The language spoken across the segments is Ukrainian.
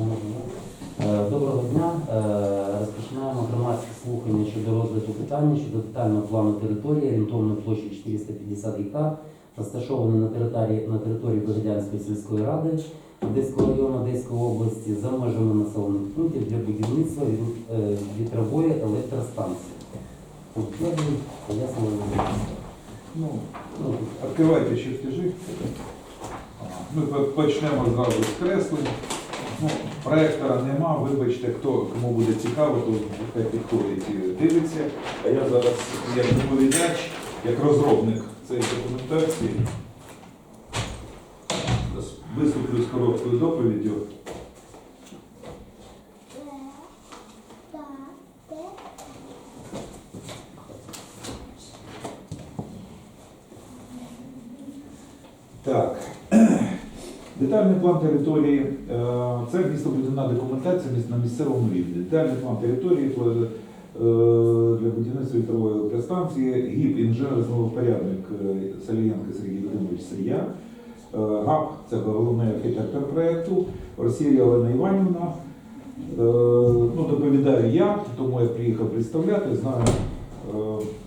Е, Доброго дня. Е, Розпочинаємо громадське слухання щодо розгляду питання щодо детального плану території орієнтовної площі 450 гектар, розташованої на території, на території Богдянської сільської ради Одеського району Одеської області за межами населених пунктів для будівництва е, вітрової електростанції. Ну, Ну, відкривайте чертежі. Ми почнемо зразу з креслень. Ну, проектора нема, вибачте, хто кому буде цікаво, то хай підходить і дивиться. А я зараз як доповідач, як розробник цієї документації, виступлю з короткою доповіддю. Так. Детальний план території е, це містобудівна документація на місцевому рівні. Детальний план території е, для будівництва вітрової електростанції, ГІП інженер зновопорядник е, Салієнко Сергій Володимирович Сирія. Е, ГАП це головний архітектор проєкту, Росія Олена Іванівна. Ну, доповідаю я, тому я приїхав представляти, знаю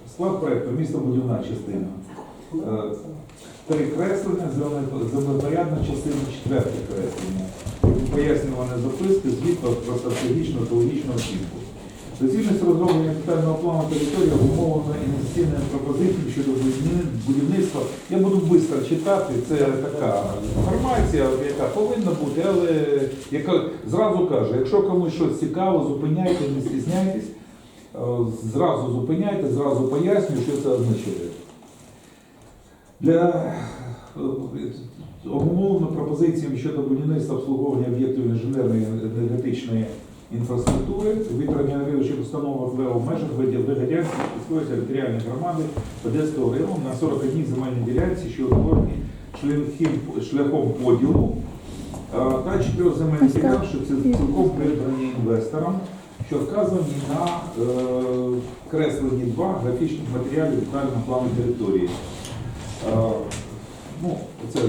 склад проєкту, містобудівна частина. Три креслення, частина, четверте креслення. Пояснюване записки, звіт про стратегічну екологічну оцінку. Доцільність розроблення детального плану території обумовлена інвестиційними пропозиціями щодо будівництва. Я буду швидко читати, це така інформація, яка повинна бути, але яка зразу кажу, якщо комусь щось цікаво, зупиняйте, не стісняйтесь, Е, зразу зупиняйте, зразу пояснюю, що це означає. Для е, обумовлено пропозиціями щодо будівництва обслуговування об'єктів інженерної енергетичної інфраструктури вітроенергетичних установок ВЕО в межах Вигадянської сільської територіальної громади Одеського району на 41 земельній ділянці, що утворені шляхом, поділу е, та чотирьох земельних ділянок, що це цілком придбані інвесторам, що вказані на е, кресленні 2 графічних матеріалів детального плану території. Е, Ну, це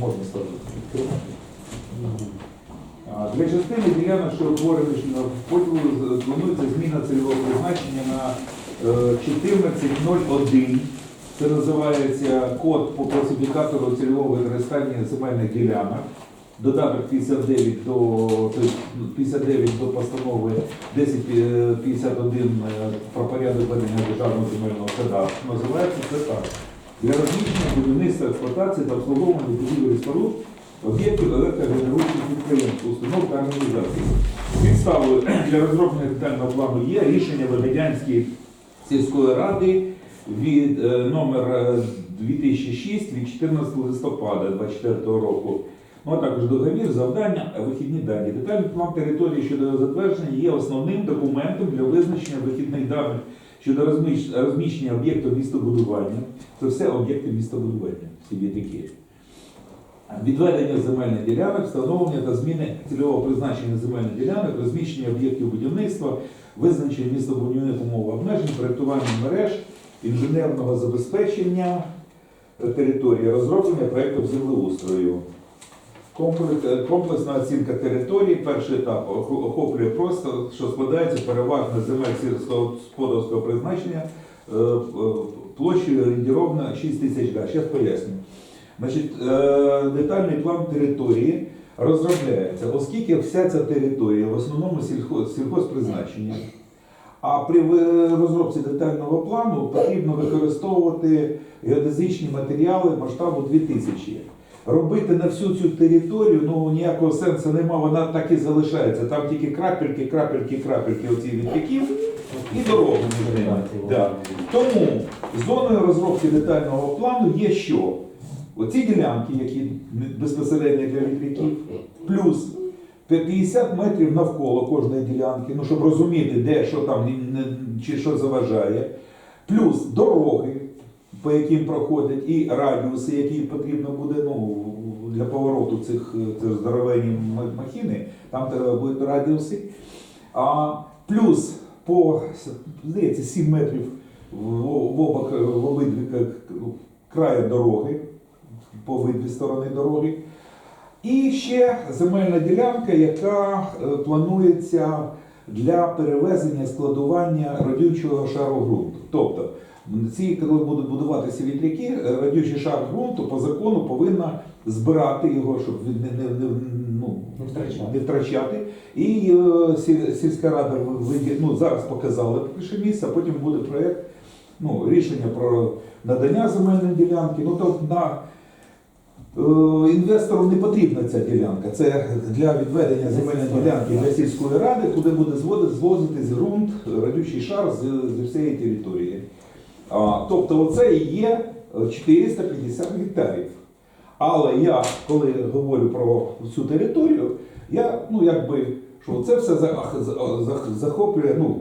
можна сказати. відкривати. Для частини ділянок, що утворені на поділу, планується зміна цільового призначення на е, 14.01. Це називається код по класифікатору цільового використання земельних ділянок. Додаток 59 до, тобто 59 до постанови 1051 е, про порядок ведення державного земельного кадастру. Називається це так для розміщення будівництва експлуатації та обслуговування будівель споруд об'єктів електрогенеруючих підприємств, установ та організацій. Підставою для розроблення детального плану є рішення Вигадянської сільської ради від е, номер е, 2006 від 14 листопада 2024 року. Ну, а також договір, завдання, е, вихідні дані. Детальний план території щодо затвердження є основним документом для визначення вихідних даних щодо розміщення об'єктів містобудування. Це все об'єкти містобудування, всі вітики. Відведення земельних ділянок, встановлення та зміни цільового призначення земельних ділянок, розміщення об'єктів будівництва, визначення містобудівних умов обмежень, проєктування мереж, інженерного забезпечення е, території, розроблення проєктів землеустрою. Е, Комплексна оцінка території, перший етап охоплює просто, що складається переважно земель сільськогосподарського призначення е, е, площею орієнтовно 6 тисяч га. Зараз поясню. Значить, детальний план території розробляється, оскільки вся ця територія в основному сільхозпризначення. А при розробці детального плану потрібно використовувати геодезичні матеріали масштабу 2000. Робити на всю цю територію ну ніякого сенсу немає, вона так і залишається. Там тільки крапельки, крапельки, крапельки оці відтіків і дорогу між ними. Да. Тому зоною розробки детального плану є що? Оці ділянки, які безпосередньо для вітряків, плюс 50 метрів навколо кожної ділянки, ну щоб розуміти, де що там чи що заважає, плюс дороги, по яким проходять, і радіуси, які потрібно буде ну, для повороту цих, здоровенні махіни, там треба будуть радіуси. А плюс по здається, 7 метрів в, обок, в обидві к- краю дороги, по обидві сторони дороги. І ще земельна ділянка, яка е, планується для перевезення складування радючого шару ґрунту. Тобто, ці, коли будуть будуватися вітряки, радючий шар ґрунту по закону повинна збирати його, щоб він не, не, не, ну, Не втрачати. не втрачати. І е, сіль- сільська рада ну, зараз показала перше місце, а потім буде проєкт, ну, рішення про надання земельної ділянки. Ну, тобто на Е, Інвестору не потрібна ця ділянка. Це для відведення земельної ділянки для сільської ради, куди буде звозитись ґрунт, радючий шар з, зі всієї території. Тобто оце і є е, 450 гектарів. Але я, коли говорю про цю територію, я ну якби що це все за- за- за- захоплює. Ну,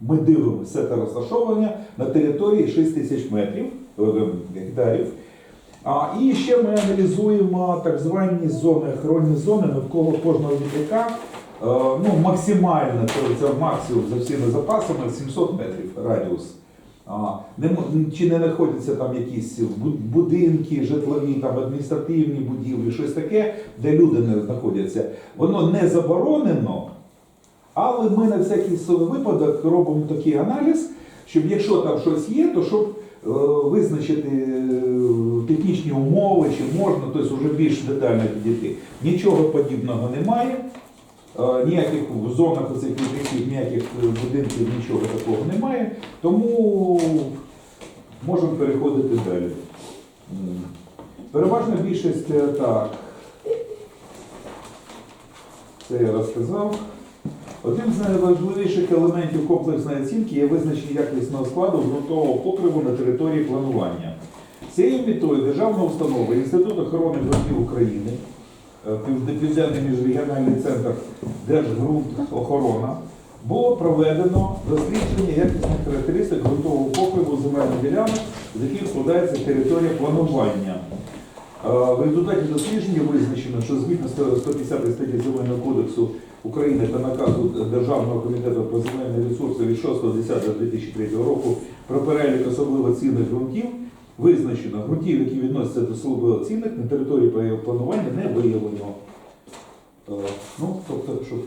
ми дивимося це розташовування на території 6 тисяч метрів е, гектарів. А, і ще ми аналізуємо так звані зони, охоронні зони навколо кожного вітряка. Е, ну, максимально, це, це максимум за всіми запасами 700 метрів радіус. А, не, чи не знаходяться там якісь будинки, житлові, там, адміністративні будівлі, щось таке, де люди не знаходяться. Воно не заборонено, але ми на всякий випадок робимо такий аналіз, щоб якщо там щось є, то щоб е, визначити е, технічні умови, чи можна, тобто вже більш детально підійти. Нічого подібного немає. Е, Ніяких в зонах оцих вітряків, ніяких е, будинків, нічого такого немає. Тому можемо переходити далі. Переважна більшість е, так. Це я розказав. Одним з найважливіших елементів комплексної оцінки є визначення якісного складу ґрунтового покриву на території планування. Цією метою державна установа Інститут охорони ґрунтів України, Південний міжрегіональний центр Держґрунтохорона було проведено дослідження якісних характеристик ґрунтового покриву земельних ділянок, з яких складається територія планування. Е, В результаті дослідження визначено, що згідно з 150 статті Земельного кодексу України та наказу Державного комітету про земельні ресурси від 6.10.2003 року про перелік особливо цінних ґрунтів визначено ґрунтів, які відносяться до особливо цінних на території планування не виявлено. Е, Ну, тобто, щоб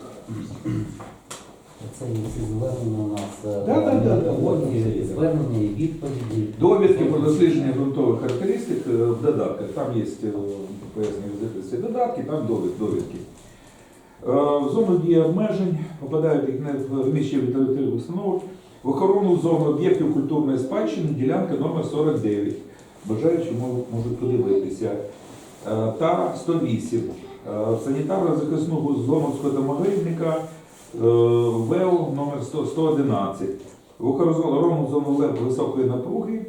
Це всі звернення у нас е, Да, да, да, да, да. звернення і відповіді. Довідки про дослідження ґрунтових характеристик е, в додатках. Там є е, пояснені записи додатки, там довід- довідки. Е, В зону дії обмежень попадають як не в вміщені території установок в охорону зони об'єктів культурної спадщини ділянка номер 49. Бажаючи мо- можуть подивитися. Е, Та 108. Е, Санітарно-захисну зону скотомогильника е, ВЕО номер 100 111. В охоронну зону ЛЕП високої напруги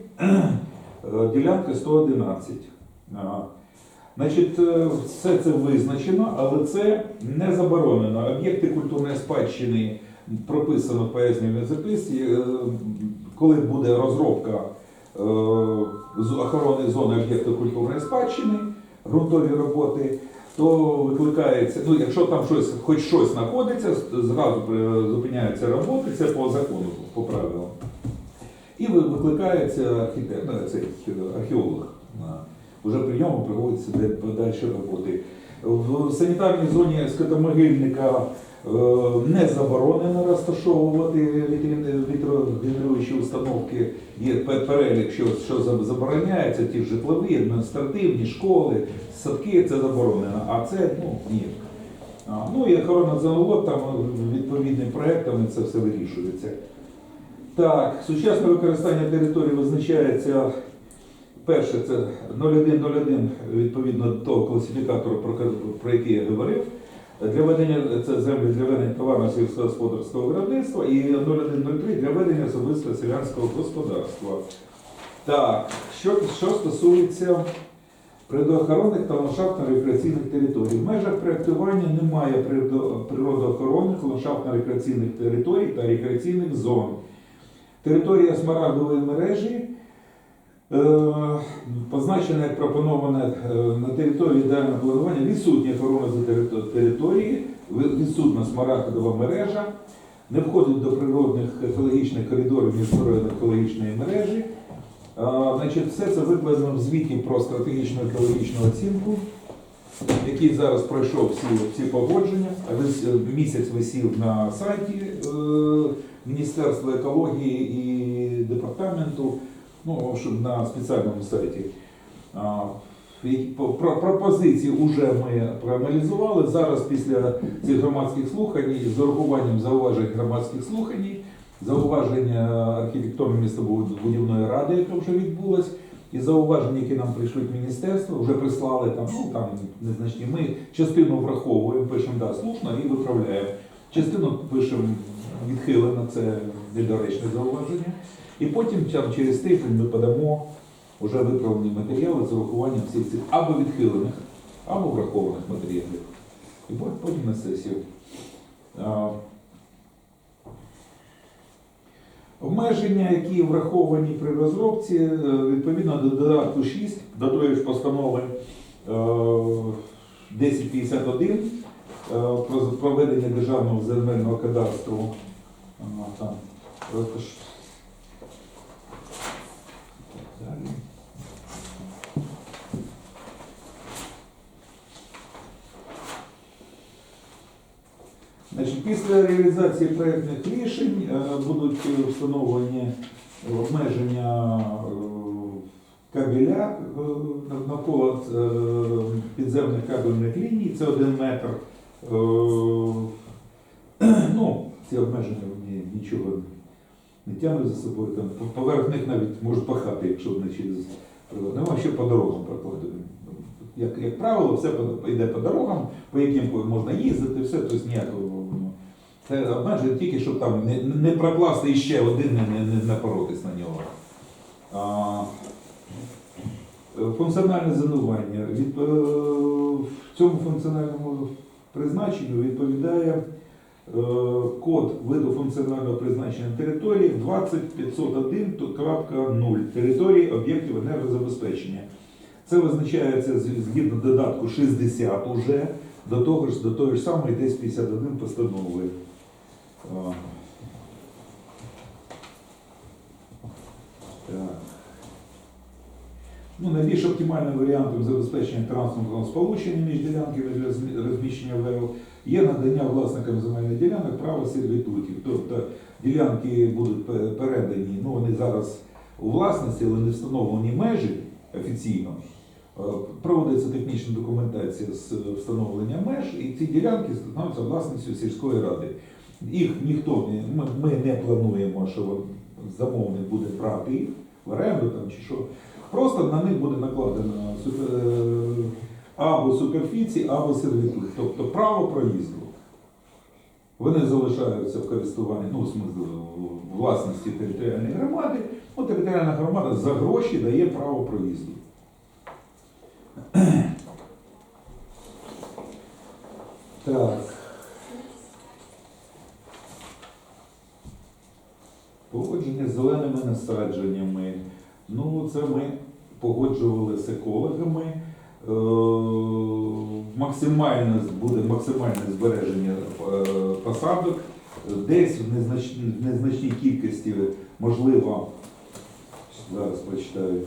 ділянка 111. Значить, все це визначено, але це не заборонено. Об'єкти культурної спадщини прописано в пояснювальній записці. Е, Коли буде розробка е, охорони зони об'єкту культурної спадщини, ґрунтові роботи, то викликається, ну якщо там щось, хоч щось знаходиться, зразу зупиняються роботи, це по закону, по правилам. І викликається архітектор, ну, цей археолог. Уже при ньому проводяться подальші роботи. В санітарній зоні скотомогильника не заборонено розташовувати вітрогенеруючі установки. Є перелік, що, що забороняється, ті житлові, адміністративні, школи, садки це заборонено, а це ну, ні. Ну і охорона завод, там е, відповідним проектами це все вирішується. Так, сучасне використання території визначається. Перше, це 0101, відповідно до того класифікатору, про який я говорив. Для ведення це землі для ведення товарно сільськогосподарського виробництва і 0103 для ведення особистого селянського господарства. Так, що, що стосується природоохоронних та ландшафтно-рекреаційних територій. В межах проєктування немає природоохоронних, ландшафтно-рекреаційних територій та рекреаційних зон. Територія смарагдової мережі е, позначена як пропонована е, на території ідеального планування, відсутня охорона за території, відсутна смарагдова мережа, не входить до природних екологічних коридорів міжнародної екологічної мережі. Значить, все це викладено в звіті про стратегічну екологічну оцінку. який зараз пройшов всі, всі погодження, місяць висів на сайті е, Міністерства екології і департаменту, ну, щоб на спеціальному сайті. Пропозиції вже ми проаналізували. Зараз після цих громадських слухань з урахуванням зауважень громадських слухань, зауваження архітектурно містобудівної ради, яка вже відбулась, і зауваження, які нам прийшли від міністерства, вже прислали там, ну там незначні. Ми частину враховуємо, пишемо да, слушно і виправляємо. Частину пишемо відхилено, це недоречне зауваження. І потім через тиждень ми подамо вже виправлені матеріали з урахуванням всіх цих або відхилених, або врахованих матеріалів. І пот- потім на сесію. Обмеження, які враховані при розробці, е, відповідно до додатку 6 до тої ж постанови е, 1051 е, про проведення державного земельного кадастру. Там, також Далі. Значить, після реалізації проєктних рішень е, будуть встановлені обмеження е, кабеля е, навколо підземних кабельних ліній. Це один метр. Ну, ці обмеження нічого не тягнуть за собою. Там поверх них навіть можуть пахати, якщо вони через прилад. Ну, ще по дорогам прокладено. Як, як правило, все йде по дорогам, по яким можна їздити, все, тобто ніякого. ну, Це обмежує тільки, щоб там не, не прокласти іще один, не, не, напоротись на нього. А, е, функціональне зонування. Від, е, в цьому функціональному призначенню відповідає код виду функціонального призначення території 20501.0 території об'єктів енергозабезпечення. Це визначається згідно додатку 60 уже, до того ж, до того ж самої десь 51 постанови. Так. Ну, найбільш оптимальним варіантом забезпечення транспортного сполучення між ділянками для розміщення ВЕО є надання власникам земельних ділянок права сервітутів. Тобто ділянки будуть передані, ну вони зараз у власності, але не встановлені межі офіційно. Е, Проводиться технічна документація з встановлення меж, і ці ділянки становляться власністю сільської ради. Їх ніхто не ми, не плануємо, що замовник буде брати їх в оренду там чи що. Просто на них буде накладено е, або суперфіції, або сервітут, тобто право проїзду. Вони залишаються в користуванні, ну, в смислі, власності територіальної громади. Ну, територіальна громада за гроші дає право проїзду. Так. Погодження з зеленими насадженнями. Ну, це ми погоджували з екологами. Е, Максимальне буде максимальне збереження е, посадок. Десь в незнач- в незначній кількості, можливо, зараз прочитаю.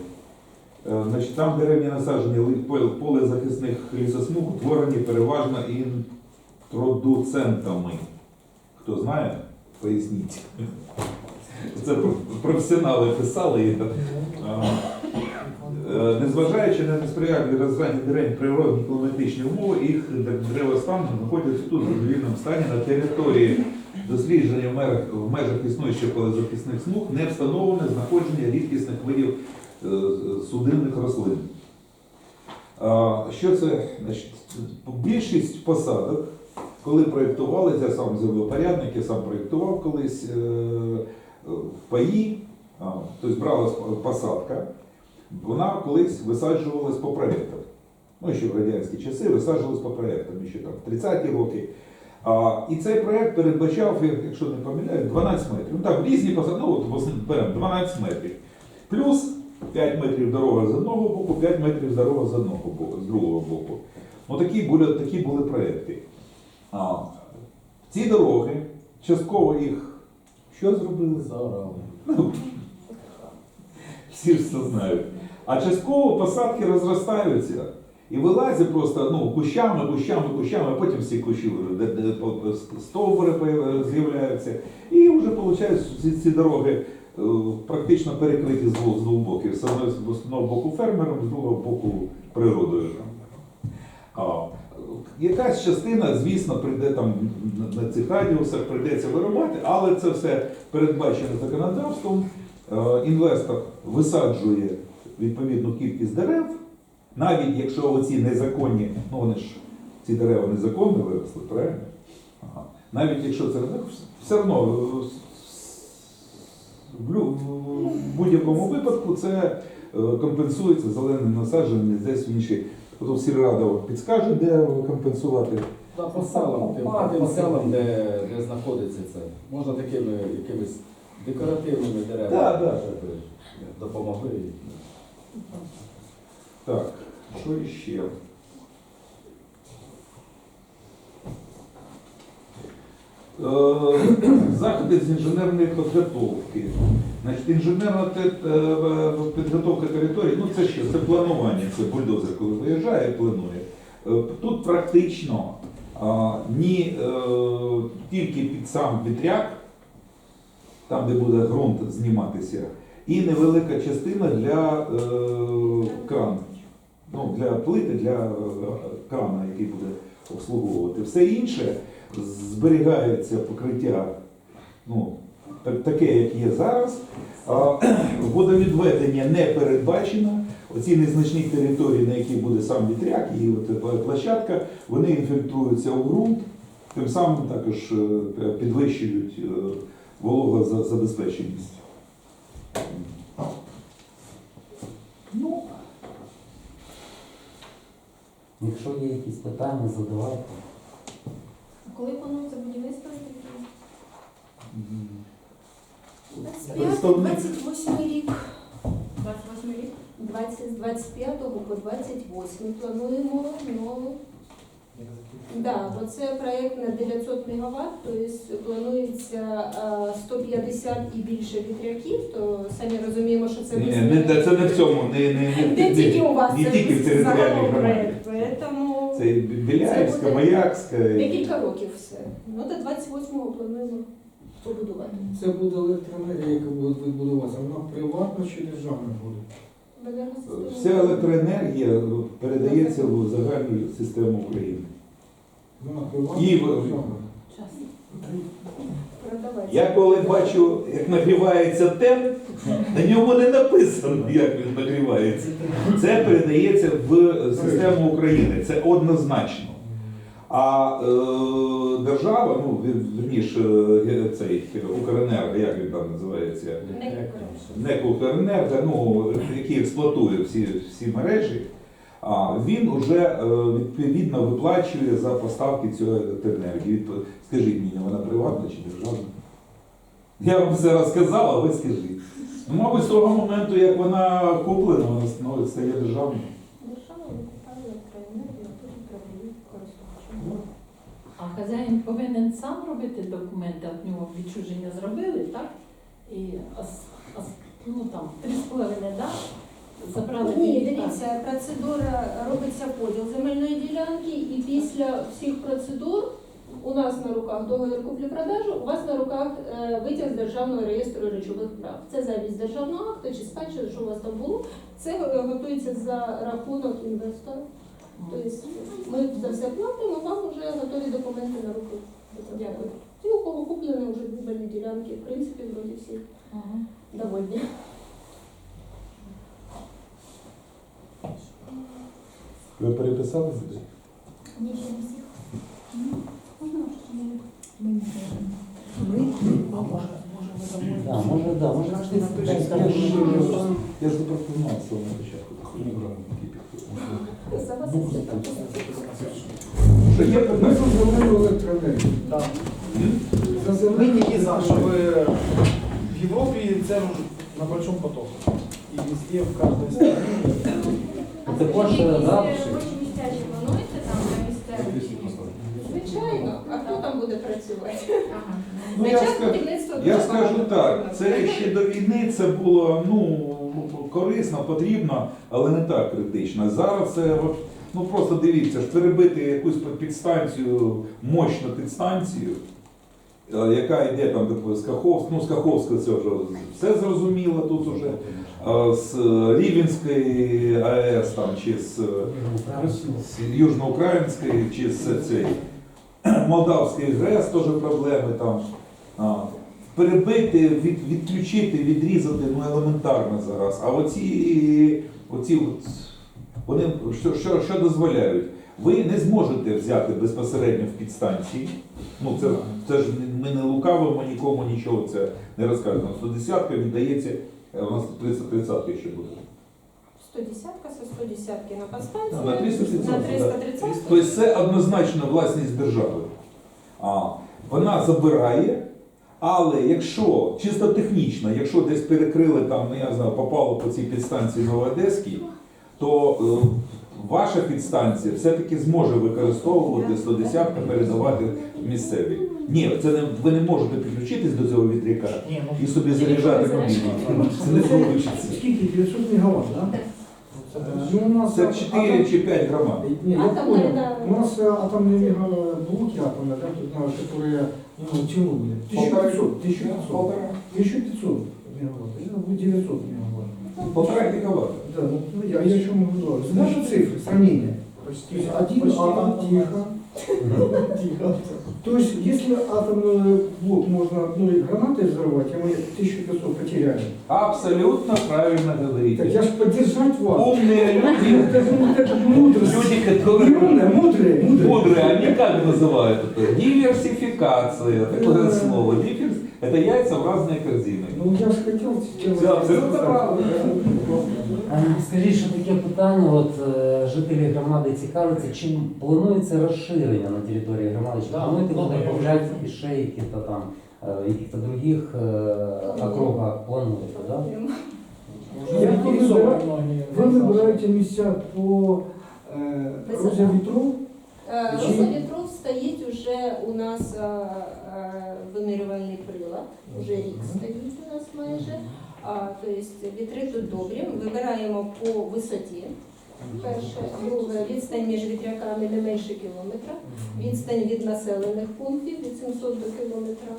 Е, Значить, там деревні насадження поле- полезахисних лісосмуг утворені переважно інтродуцентами. Хто знає, поясніть. Це професіонали писали. Е, Незважаючи на несприятливі розрання дерев природні кліматичні умови, їх деревостан знаходяться тут в задовільному стані на території дослідження в межах, в межах існуючих полезахисних смуг не встановлене знаходження рідкісних видів е, судинних рослин. Що це? Більшість посадок, коли проєктувалися, сам землепорядник, я сам проєктував колись е, в паї, тобто бралась посадка, вона колись висаджувалась по проєктах. Ну, ще в радянські часи висаджувалась по проєктам, ще там в 30-ті роки. А, і цей проєкт передбачав, якщо не помиляю, 12 метрів. Ну так, різні посадки, ну беремо 12 метрів. Плюс 5 метрів дорога з одного боку, 5 метрів дорога з одного боку, з другого боку. Ну такі були, такі були проєкти. А, ці дороги, частково їх що зробили? Заорали. Ну, всі ж це знають. А частково посадки розростаються. І вилазить просто ну, кущами, кущами, кущами, а потім всі кущі стовбури з'являються. І вже виходить, ці, ці дороги е, практично перекриті з двох, з двох боків. З одного, боку фермером, з другого боку природою. А, якась частина, звісно, прийде там на- цих радіусах, прийдеться вирубати, але це все передбачено законодавством. Е, Інвестор висаджує відповідну кількість дерев, навіть якщо оці незаконні, ну вони ж ці дерева незаконно виросли, правильно? Ага. Навіть якщо це все одно е, в будь-якому випадку це е, компенсується зеленим насадженням десь в іншій. Тобто сільрада підскаже, де компенсувати. Да, по селам, тим, по тим селам, де, де знаходиться це. Можна такими якимись декоративними деревами, Да, да. щоб допомогли. Так, що іще? Е, Заходи з інженерної підготовки. Значить, інженерна е, підготовка території, ну це що? Це планування, це бульдозер, коли виїжджає, планує. Е, Тут практично ні тільки під сам вітряк, там, де буде ґрунт зніматися, і невелика частина для е, крану. Ну, для плити, для е, крана, який буде обслуговувати. Все інше зберігається покриття ну, так- таке, як є зараз. А, Водовідведення не передбачено. Оці незначні території, на яких буде сам вітряк і от площадка, вони інфільтруються у ґрунт, тим самим також е, підвищують е, вологозабезпеченість. Ну, Якщо є якісь питання, задавайте. А Коли планується будівництво? такі? 28 рік. 28 рік. 20, з 25 по 28 плануємо нову. Да, бо це проєкт на 900 МВт, тобто планується е, 150 і більше вітряків, то самі розуміємо, що це Ні, не, це не в цьому, не, не, не, не тільки у вас, не це тільки в територіальній загалом громаді. проєкт. Тому Це Біляївська, буде Маякська. і- декілька років все. Ну, до 28-го плануємо побудувати. Це буде електроенергія, яка буде відбудуватися. Вона приватна чи державна буде? Вся електроенергія передається в загальну систему України. Приватна І. Я коли бачу, як нагрівається тен, на ньому не написано, як він нагрівається. Це передається в систему України. Це однозначно. А е, держава, ну вірніше, е, цей Укренерго, як він там називається? НЕК Укренерго, ну, який експлуатує всі, всі мережі, він вже відповідно виплачує за поставки цієї електроенергії. Скажіть мені, вона приватна чи державна? Я вам все розказав, а ви скажіть. Ну, мабуть, з того моменту, як вона куплена, вона становиться стає державною. Держава викупає електроенергію, а потім продають користувачам. А хазяїн повинен сам робити документи, а в нього відчуження зробили, так? І ну там три з половиною, да? Забрали Ні, дивіться, процедура робиться поділ земельної ділянки, і після всіх процедур у нас на руках договір куплі-продажу, у вас на руках е, витяг з державного реєстру речових прав. Це запис державного акту чи спадщини, що у вас там було. Це е, готується за рахунок інвестора. Тобто ми за все платимо, вам вже готові документи на руки. Дякую. І у кого куплені вже земельні ділянки, в принципі, вроді всі довольні. Ви переписали сюди? Ні, ще не всіх. Да, може, да, може, ти скажіть, що- що- Я ж запропонував з самого початку все так. Що є Ми питання? за зелену електроенергію. Так. Ми тільки за, щоб в Європі це на большом потоку. І везде, в кожній да? робочі місця чи плануєте там на місцеві? Звичайно, а хто там буде працювати? Ну, На я час скажу- будівництва Я дуже скажу багато так, це ще до війни це було ну, корисно, потрібно, але не так критично. Зараз це от, Ну просто дивіться, ж перебити якусь підстанцію, мощну підстанцію, яка йде там з Каховська, ну з Каховська це вже все зрозуміло тут уже. е, З Рівенської АЕС там, чи з, з Южноукраїнської, чи з цієї Молдавської ГРЕС теж проблеми там. Перебити, від, відключити, відрізати, ну елементарно зараз. А оці, оці от, вони що, що, що дозволяють? Ви не зможете взяти безпосередньо в підстанції. Ну це, це ж ми не лукавимо, нікому нічого це не розказуємо. 110 віддається, е, у нас 330 ще буде. 110 со 110 на 330, на 330. Тобто це однозначно власність держави. А, вона забирає, але якщо чисто технічно, якщо десь перекрили там, ну я знаю, попало по цій підстанції Новоодеській, то е, ваша підстанція все-таки зможе використовувати 110 передавати місцеві. Ні, це не, ви не можете підключитись до цього вітряка Ні, ну, і собі заряджати мобільник. Це не вийде. Скільки? 900 мегаватт, да? це Ну, у нас Це атом- 4 чи 5 громад. Не, я Атомные, понял. да. У нас э, атомные мегаблоки атомные, да, тут, на- которые ну, тянули. Полтора. 1500, 1500. Полтора. 1500 мегаватт. Это будет 900 мегаватт. Полтора гігаватта. Да, ну я, я о чем говорю. Даже цифры, сравнение. То почти. есть один почти атом атом. тихо. Тихо. То есть если атомный блок можно одной гранатой взорвать, а мы 1500 потеряли. Абсолютно правильно говорите. Так я же поддержать вас. Умные люди, Это же вот это мудрость. люди, которые Умные, мудрые, мудрые. мудрые, они как называют это? Диверсификация, такое Да. слово. Диверс – это яйца в разные корзины. Ну я же хотел сделать. Все абсолютно правильно. Е, Скажіть, що таке питання, от е, жителі громади цікавляться, чим планується розширення на території громади? Чи Да, плануєте ну, буде я добавляти вже- ще яких-то там, е, яких-то других е, округах плануєте, да? Уже Я заинтересованы выбираю- многие. Вы выбираете места по э, Высота. розе ветров. Е, Чи- Роса вітров стоїть уже у нас е, е, вимірювальний прилад, уже рік стоїть у нас майже. А, тобто вітри тут добрі. Вибираємо по висоті. Перше, друге, відстань між вітряками не менше кілометра, відстань від населених пунктів від 700 до кілометра,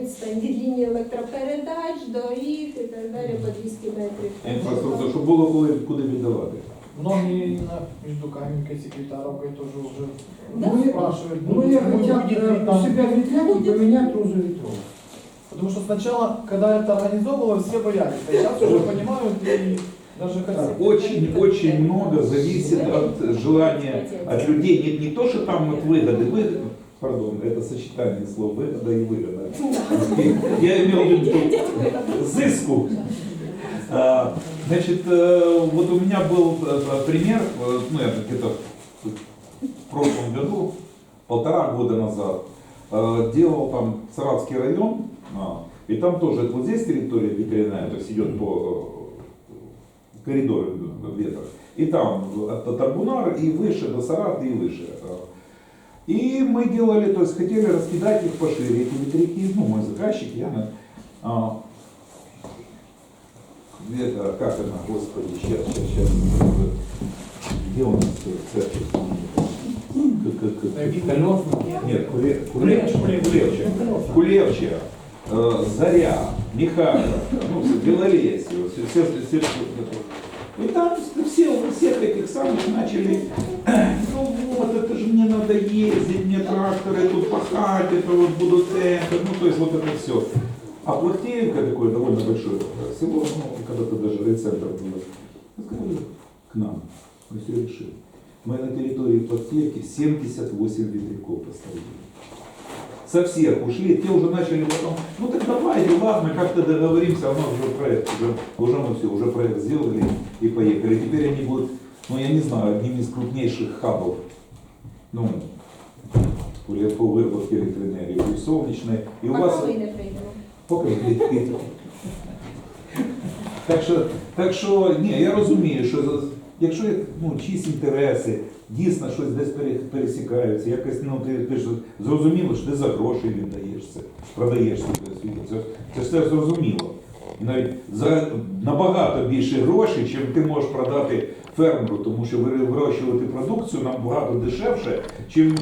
відстань від лінії електропередач, доріг і так далі по 200 метрів. Інфраструктура, щоб було коли, куди віддавати. Многие именно между Каменкой и Секретаровкой тоже уже Да. Ну, спрашивают, Ну, я будет ли э, у там себя ветряки поменять розу ветров. Потому что сначала, когда это организовывало, все боялись. А сейчас уже понимают и даже хотят. Очень-очень много зависит от желания, от людей. Не, не то, что там вот выгоды, выгоды, пардон, это сочетание слов выгода и выгода. Я имел в виду зыску. Значит, э, вот у меня был э, пример, э, ну, я где-то в прошлом году, полтора года назад, делал там Саратский район, а, и там тоже, вот здесь территория ветряная, то есть идет по коридору ветра, и там от Арбунара и выше до Сарата и выше. И мы делали, то есть хотели раскидать их пошире, эти ветряки, ну, мой заказчик, я, а, это, как она, господи, сейчас, сейчас, сейчас. Где у нас церковь? Нет, Куле- Кулевче, Кулевче, Кулевче, э, Заря, Михайлов, ну, Белолесье, все, все, все, все, и там все, всех этих самых начали, ну вот, это же мне надо ездить, мне тракторы тут пахать, это вот будут центр, ну то есть вот это все. А Плахтеевка такое довольно большое село, ну, когда-то даже райцентр было. Сказали, к нам, мы все решили. Мы на территории Плахтеевки 78 ветряков поставили. Со всех ушли, те уже начали потом, ну так давайте, ладно, как-то договоримся, у нас уже проект, уже, уже мы все, уже проект сделали и поехали. Теперь они будут, ну я не знаю, одним из крупнейших хабов, ну, по по выработке электроэнергии, и солнечной. И у вас... Ви- Так що, так що, ні, я розумію, що якщо ну, чиїсь інтереси, дійсно щось десь пере- пересікаються, якось, ну, ти, ти ж зрозуміло, що ти за гроші віддаєш це, продаєш це, це, це, це все зрозуміло. І навіть за набагато більше грошей, чим ти можеш продати фермеру, тому що вирощувати продукцію набагато дешевше, чим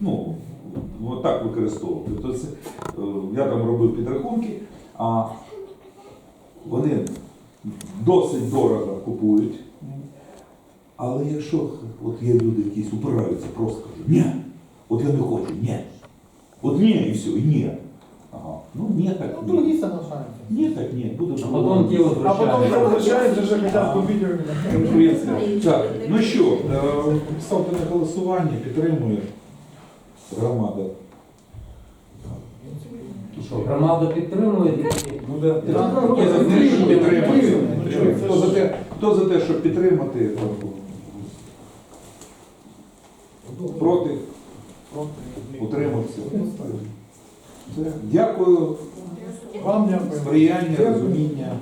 ну, так використовувати. Тобто це, е, я там робив підрахунки, а вони досить дорого купують. Але якщо от є люди, які упираються, просто кажуть, ні, от я не хочу, ні. От ні, і все, і ні. Ага. Ну ні, так Ну, ні. другие соглашаются. Ні, так ні. Буду А потім ті А потом возвращають. возвращаются же, хотят купить у конкуренція. Так, ну що, е, ставте на голосування, підтримує громада. Що, громада підтримує? Ну, да. Хто за те, щоб підтримати? підтримує. Підтримує. Хто за те, хто за те, щоб підтримати? Проти? Утримався? Дякую. Вам. Сприяння, розуміння.